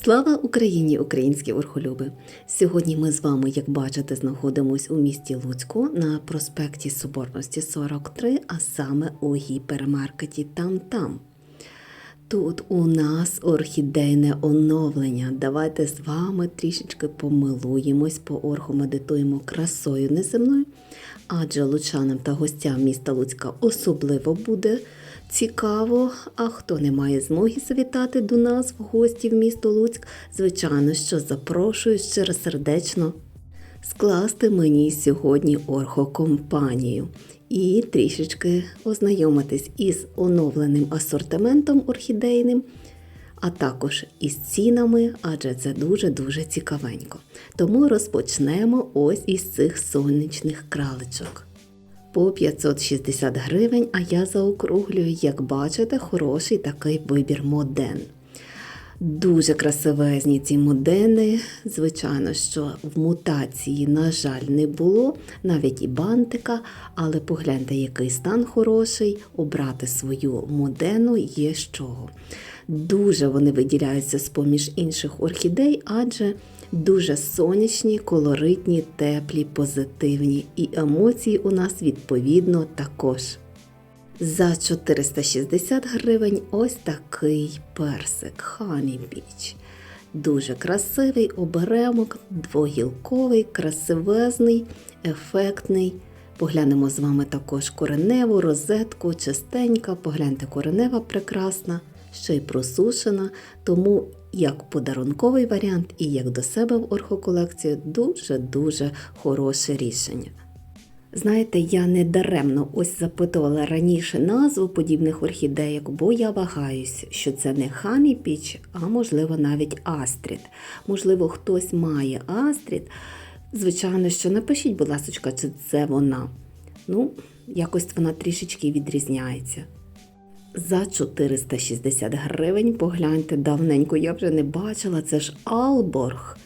Слава Україні, українські орхолюби! Сьогодні ми з вами, як бачите, знаходимось у місті Луцьку на проспекті Соборності 43, а саме у гіпермаркеті Там-Там. Тут у нас орхідейне оновлення. Давайте з вами трішечки помилуємось, поорхомедитуємо красою неземною, адже лучанам та гостям міста Луцька особливо буде цікаво. А хто не має змоги завітати до нас в гості в місто Луцьк, звичайно, що запрошую щиросердечно скласти мені сьогодні орхокомпанію і трішечки ознайомитись із оновленим асортиментом орхідейним, а також із цінами, адже це дуже-дуже цікавенько. Тому розпочнемо ось із цих сонячних краличок. По 560 гривень, а я заокруглюю, як бачите, хороший такий вибір моден. Дуже красивезні ці модени. Звичайно, що в мутації, на жаль, не було, навіть і бантика, але погляньте, який стан хороший, обрати свою модену є з чого. Дуже вони виділяються з поміж інших орхідей, адже дуже сонячні, колоритні, теплі, позитивні. І емоції у нас відповідно також. За 460 гривень ось такий персик Honey Beach. Дуже красивий оберемок, двогілковий, красивезний, ефектний. Поглянемо з вами також кореневу, розетку, чистенька. Погляньте, коренева прекрасна, ще й просушена. Тому як подарунковий варіант і як до себе в орхоколекцію дуже-дуже хороше рішення. Знаєте, я не даремно ось запитувала раніше назву подібних орхідеїк, бо я вагаюсь, що це не Peach, а можливо навіть Астрід. Можливо, хтось має Астрід. Звичайно, що напишіть, будь ласка, чи це вона. Ну, якось вона трішечки відрізняється. За 460 гривень, погляньте, давненько я вже не бачила, це ж Алборг.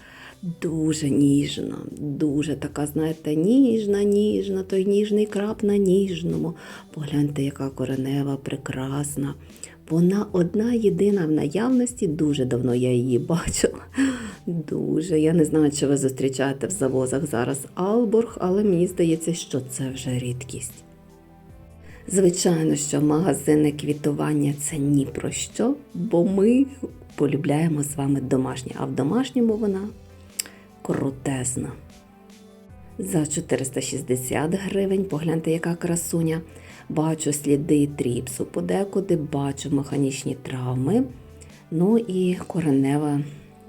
Дуже ніжна, дуже така, знаєте, ніжна, ніжна, той ніжний крап на ніжному. Погляньте, яка коренева, прекрасна. Вона одна єдина в наявності, дуже давно я її бачила. Дуже. Я не знаю, чи ви зустрічаєте в завозах зараз Алборг, але мені здається, що це вже рідкість. Звичайно, що магазини квітування це ні про що, бо ми полюбляємо з вами домашнє, а в домашньому вона крутезна. За 460 гривень, погляньте, яка красуня. Бачу сліди тріпсу подекуди, бачу механічні травми. Ну і коренева,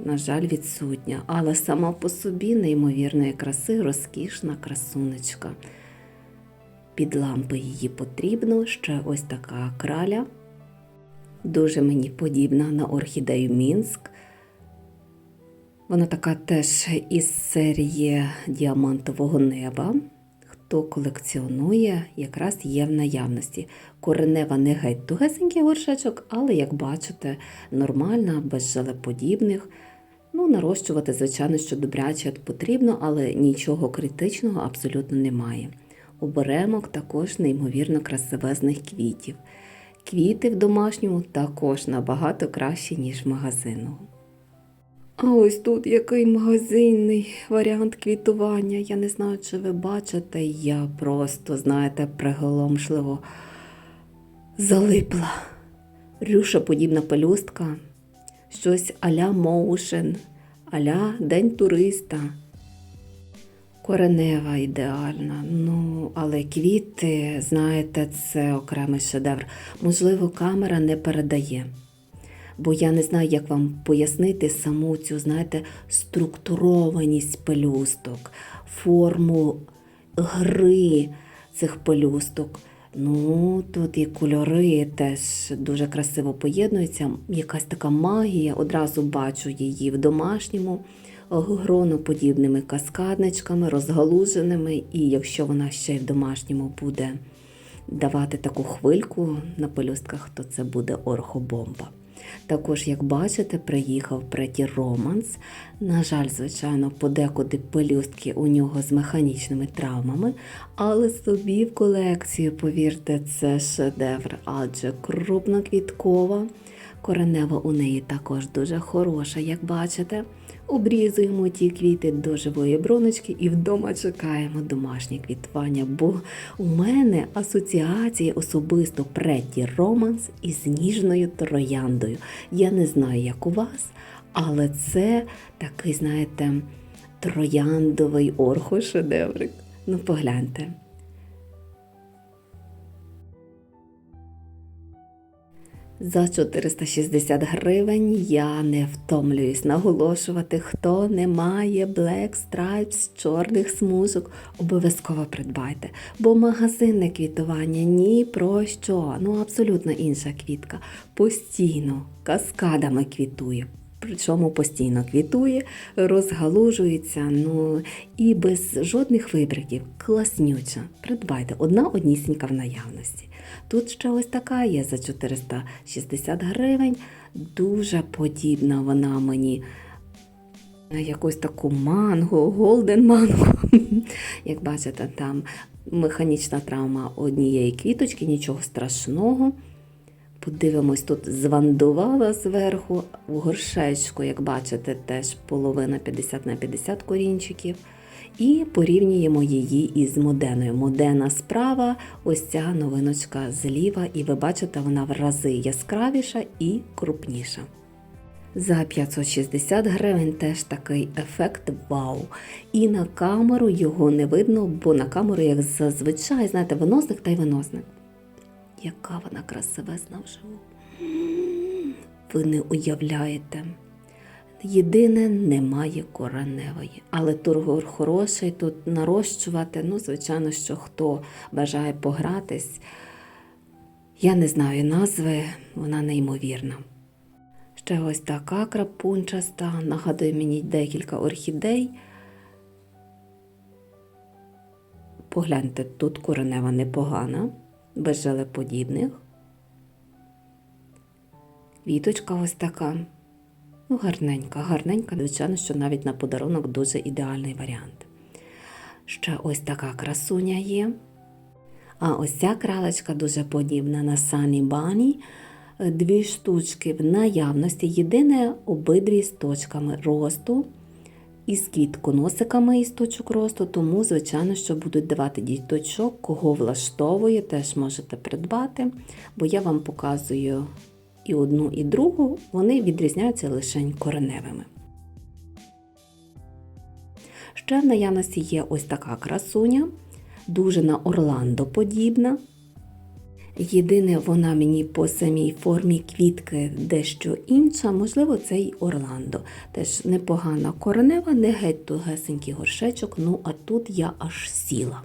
на жаль, відсутня. Але сама по собі неймовірної краси, розкішна красунечка. Під лампи її потрібно ще ось така краля. Дуже мені подібна на орхідею Мінськ. Вона така теж із серії діамантового неба. Хто колекціонує, якраз є в наявності. Коренева не геть тугесенький горшечок, але, як бачите, нормальна, без жалеподібних. Ну, нарощувати, звичайно, що добряче потрібно, але нічого критичного абсолютно немає. Оберемок також неймовірно красивезних квітів. Квіти в домашньому також набагато кращі, ніж в магазину. А ось тут який магазинний варіант квітування. Я не знаю, чи ви бачите, я просто, знаєте, приголомшливо залипла. Рюша подібна пелюстка, щось аля моушен, аля День туриста. Коренева ідеальна, ну, але квіти, знаєте, це окремий шедевр. Можливо, камера не передає. Бо я не знаю, як вам пояснити саму цю, знаєте, структурованість пелюсток, форму гри цих пелюсток. Ну, тут і кольори теж дуже красиво поєднуються. Якась така магія, одразу бачу її в домашньому гроноподібними каскадничками, розгалуженими, і якщо вона ще й в домашньому буде давати таку хвильку на пелюстках, то це буде орхобомба. Також, як бачите, приїхав Преті Романс. На жаль, звичайно, подекуди пелюстки у нього з механічними травмами, але собі в колекцію, повірте, це шедевр, адже крупноквіткова, Коренева у неї також дуже хороша, як бачите. Обрізуємо ті квіти до живої броночки і вдома чекаємо домашнє квітування, бо у мене асоціації особисто Претті Романс із ніжною трояндою. Я не знаю, як у вас, але це такий, знаєте, трояндовий орхошедеврик. Ну, погляньте. За 460 гривень я не втомлююсь наголошувати, хто не має Black Stripes, чорних смужок, обов'язково придбайте. Бо магазинне квітування ні про що. Ну абсолютно інша квітка. Постійно каскадами квітує. Причому постійно квітує, розгалужується, ну і без жодних вибриків. Класнюча. Придбайте одна однісінька в наявності. Тут ще ось така є за 460 гривень. Дуже подібна вона мені. Якусь таку манго, голден манго. Як бачите, там механічна травма однієї квіточки, нічого страшного. Подивимось, тут звандувала зверху в горшечку, як бачите, теж половина 50 на 50 корінчиків. І порівнюємо її із моденою. Модена справа, ось ця новиночка зліва, і ви бачите, вона в рази яскравіша і крупніша. За 560 гривень теж такий ефект вау. І на камеру його не видно, бо на камеру, як зазвичай, знаєте, виносник та й виносник. Яка вона красивезна вживу. Ви не уявляєте. Єдине, немає кореневої. Але тургор хороший, тут нарощувати, ну, звичайно, що хто бажає погратись. Я не знаю назви, вона неймовірна. Ще ось така крапунчаста, нагадує мені декілька орхідей. Погляньте, тут коренева непогана, без желеподібних. Квіточка ось така. Ну, гарненька, гарненька, звичайно, що навіть на подарунок дуже ідеальний варіант. Ще ось така красуня є. А ось ця кралечка дуже подібна на Sunny Bunny. Дві штучки в наявності. Єдине обидві з точками росту із квітконосиками із точок росту, тому, звичайно, що будуть давати діточок, кого влаштовує, теж можете придбати, бо я вам показую і одну, і другу, вони відрізняються лише кореневими. Ще в наявності є ось така красуня, дуже на Орландо подібна. Єдине, вона мені по самій формі квітки дещо інша, можливо, це й Орландо. Теж непогана коренева, не геть тугесенький горшечок, ну а тут я аж сіла.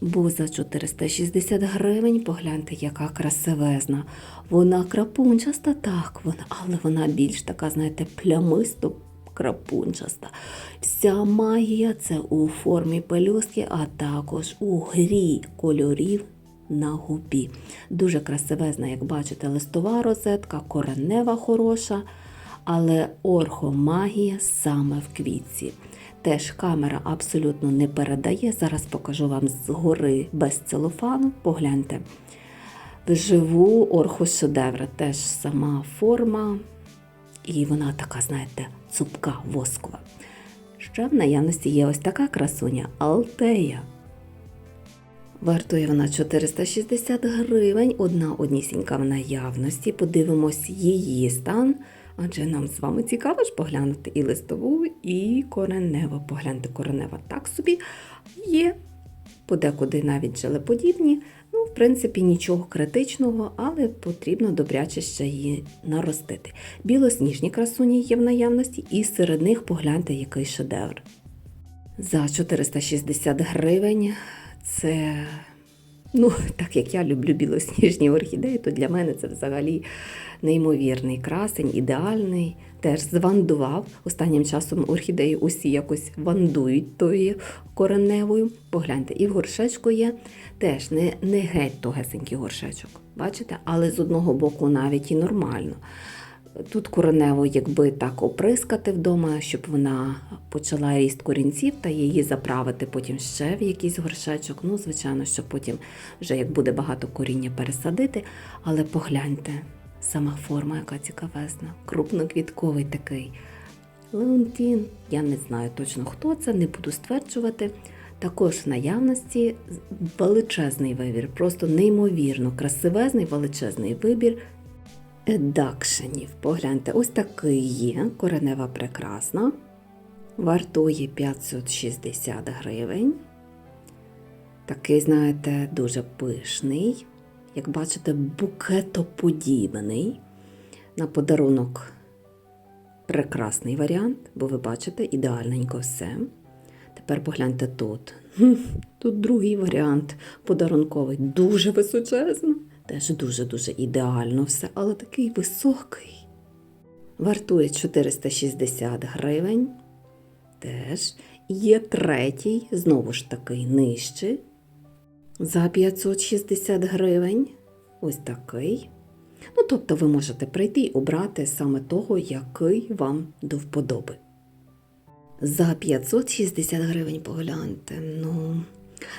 Бо за 460 гривень погляньте, яка красивезна. Вона крапунчаста, так, вона, але вона більш така, знаєте, плямисто крапунчаста. Вся магія це у формі пелюстки, а також у грі кольорів на губі. Дуже красивезна, як бачите, листова розетка, коренева хороша, але орхомагія саме в квітці. Теж камера абсолютно не передає. Зараз покажу вам згори без целофану. Погляньте. Вживу орхошедевр, теж сама форма, і вона така, знаєте, цупка воскова. Ще в наявності є ось така красуня Алтея. Вартує вона 460 гривень, одна однісінька в наявності. Подивимось її стан, адже нам з вами цікаво ж поглянути і листову, і кореневу. Погляньте, коренева так собі є. Подекуди навіть желеподібні. Ну, в принципі, нічого критичного, але потрібно добряче ще її наростити. Білосніжні красуні є в наявності, і серед них погляньте, який шедевр. За 460 гривень це, ну, так як я люблю білосніжні орхідеї, то для мене це взагалі неймовірний красень, ідеальний. Теж звандував. Останнім часом орхідеї усі якось вандують тою кореневою. Погляньте, і в горшечку є теж не, не геть тогесенький горшечок. Бачите? Але з одного боку навіть і нормально. Тут коренево, якби так оприскати вдома, щоб вона почала ріст корінців та її заправити потім ще в якийсь горшечок. Ну, звичайно, що потім, вже як буде багато коріння пересадити. Але погляньте, Сама форма, яка цікавезна, крупноквітковий такий. Леонтін, я не знаю точно хто це, не буду стверджувати. Також в наявності величезний вибір, просто неймовірно красивезний величезний вибір едакшенів. Погляньте, ось такий є, коренева прекрасна. Вартує 560 гривень. Такий, знаєте, дуже пишний. Як бачите, букетоподібний. На подарунок прекрасний варіант, бо ви бачите, ідеальненько все. Тепер погляньте тут. Тут другий варіант подарунковий. Дуже височезно. Теж дуже-дуже ідеально все, але такий високий. Вартує 460 гривень. Теж є третій, знову ж таки, нижчий. За 560 гривень. Ось такий. Ну, тобто ви можете прийти і обрати саме того, який вам до вподоби. За 560 гривень погляньте. Ну,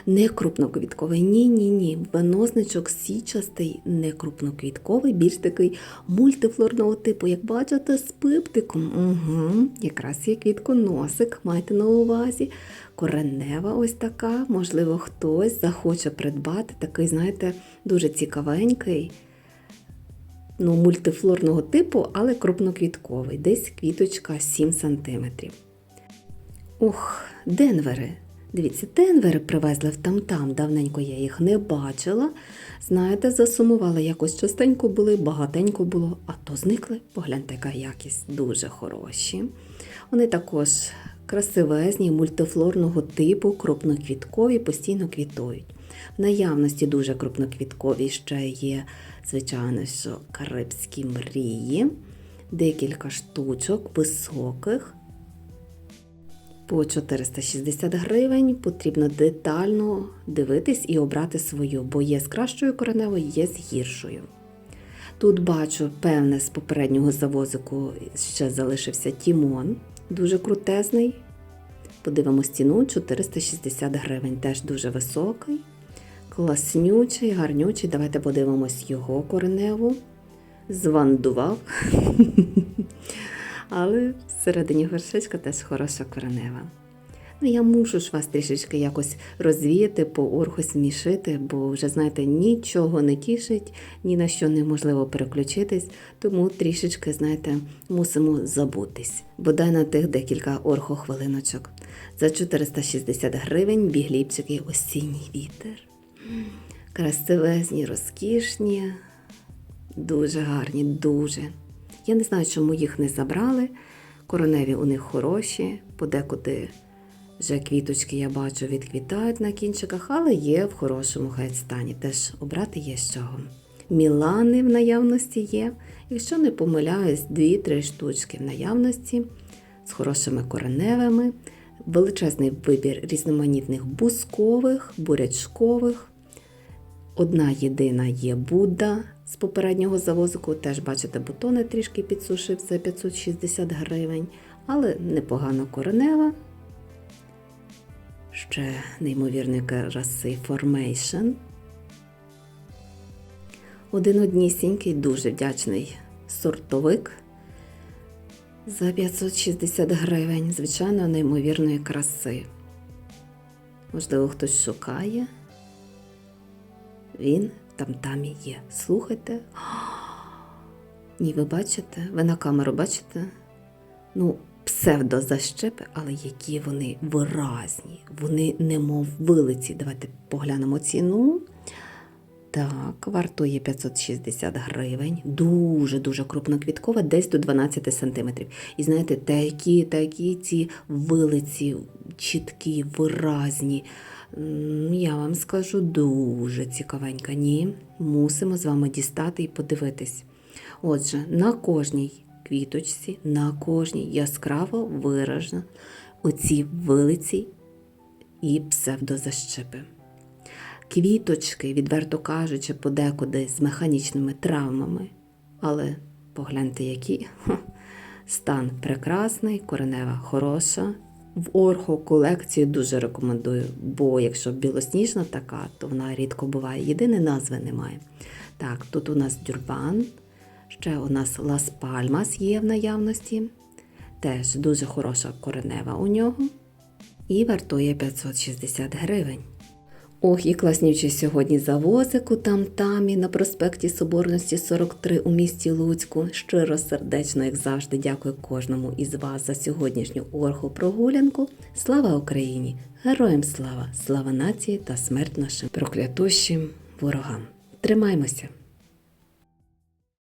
не крупноквітковий. Ні, ні, ні. Виносничок січастий, не крупноквітковий, більш такий мультифлорного типу, як бачите, з пиптиком. Угу, Якраз є квітконосик, майте на увазі. Коренева ось така. Можливо, хтось захоче придбати такий, знаєте, дуже цікавенький. Ну, мультифлорного типу, але крупноквітковий. Десь квіточка 7 см. Ух, денвери. Дивіться, денвери привезли в там-там. Давненько я їх не бачила. Знаєте, засумувала якось частенько були, багатенько було, а то зникли. Погляньте, яка якість дуже хороші. Вони також красивезні, мультифлорного типу, крупноквіткові, постійно квітують. В наявності дуже крупноквіткові ще є, звичайно, що карибські мрії, декілька штучок високих. По 460 гривень потрібно детально дивитись і обрати свою, бо є з кращою кореневою, є з гіршою. Тут бачу, певне, з попереднього завозику ще залишився Тімон, дуже крутезний. Подивимось ціну 460 гривень, теж дуже високий, класнючий, гарнючий. Давайте подивимось його кореневу. Звандував. Але всередині горшечка теж хороша коренева. Ну, я мушу ж вас трішечки якось розвіяти, по орху смішити, бо вже, знаєте, нічого не тішить, ні на що неможливо переключитись, тому трішечки, знаєте, мусимо забутись. Бодай на тих декілька орхохвилиночок. За 460 гривень бігліпчики осінній вітер. Красивезні, розкішні, дуже гарні, дуже. Я не знаю, чому їх не забрали. Короневі у них хороші, подекуди вже квіточки, я бачу, відквітають на кінчиках, але є в хорошому геть стані. Теж обрати є з чого. Мілани в наявності є. Якщо не помиляюсь, 2-3 штучки в наявності з хорошими кореневими, величезний вибір різноманітних бускових, бурячкових. Одна єдина є Будда з попереднього завозику. Теж бачите, бутони трішки підсушив за 560 гривень, але непогано коренева. Ще неймовірний краси Formation. Один однісінький, дуже вдячний сортовик за 560 гривень. Звичайно, неймовірної краси. Можливо, хтось шукає. Він там там і є. Слухайте. Ні, ви бачите? Ви на камеру бачите? Ну, псевдозащепи, але які вони виразні. Вони немов вилиці. Давайте поглянемо ціну. Так, вартує 560 гривень. Дуже-дуже крупноквіткова, десь до 12 см. І знаєте, такі, такі ці вилиці чіткі, виразні. Я вам скажу дуже цікавенька. Ні, мусимо з вами дістати і подивитись. Отже, на кожній квіточці, на кожній яскраво виражено оці вилиці і псевдозащепи. Квіточки, відверто кажучи, подекуди з механічними травмами, але погляньте, які стан прекрасний, коренева хороша. В орхо колекцію дуже рекомендую, бо якщо білосніжна така, то вона рідко буває. Єдине назви немає. Так, тут у нас дюрбан, Ще у нас Лас Пальмас є в наявності. Теж дуже хороша коренева у нього. І вартує 560 гривень. Ох, і класнючий сьогодні завозику там-тамі на проспекті Соборності 43 у місті Луцьку. Щиро сердечно, як завжди, дякую кожному із вас за сьогоднішню орху прогулянку. Слава Україні! Героям слава! Слава нації та смерть нашим проклятущим ворогам! Тримаймося!